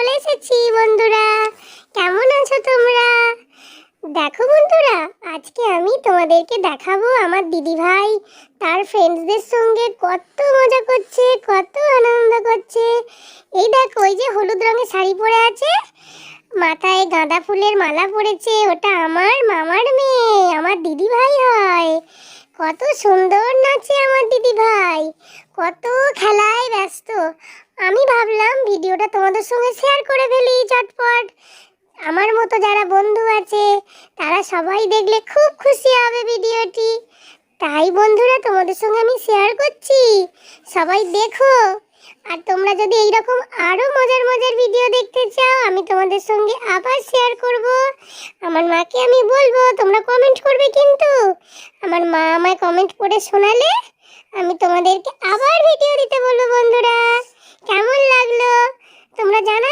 চলে এসেছি বন্ধুরা। কেমন আছো তোমরা? দেখো বন্ধুরা, আজকে আমি তোমাদেরকে দেখাবো আমার দিদি ভাই তার ফ্রেন্ডসদের সঙ্গে কত মজা করছে, কত আনন্দ করছে। এই দেখো, ওই যে হলুদ রঙের শাড়ি পরে আছে। মাথায় গাঁদা ফুলের মালা পড়েছে ওটা আমার মামার মেয়ে, আমার দিদি ভাই হয়। কত সুন্দর নাচে আমার দিদি ভাই কত খেলায় ব্যস্ত। আমি ভাবলাম ভিডিওটা তোমাদের সঙ্গে শেয়ার করে ফেলি চটপট। আমার মতো যারা বন্ধু আছে, তারা সবাই দেখলে খুব খুশি হবে ভিডিওটি। তাই বন্ধুরা, তোমাদের সঙ্গে আমি শেয়ার করছি। সবাই দেখো। আর তোমরা যদি এইরকম আরও মজার মজার ভিডিও দেখতে চাও, আমি তোমাদের সঙ্গে আবার শেয়ার করব। আমার মাকে আমি বলব, তোমরা কমেন্ট করবে কিন্তু। আমার মা আমায় কমেন্ট করে শোনালে আমি তোমাদেরকে আবার ভিডিও দিতে বলব বন্ধুরা কেমন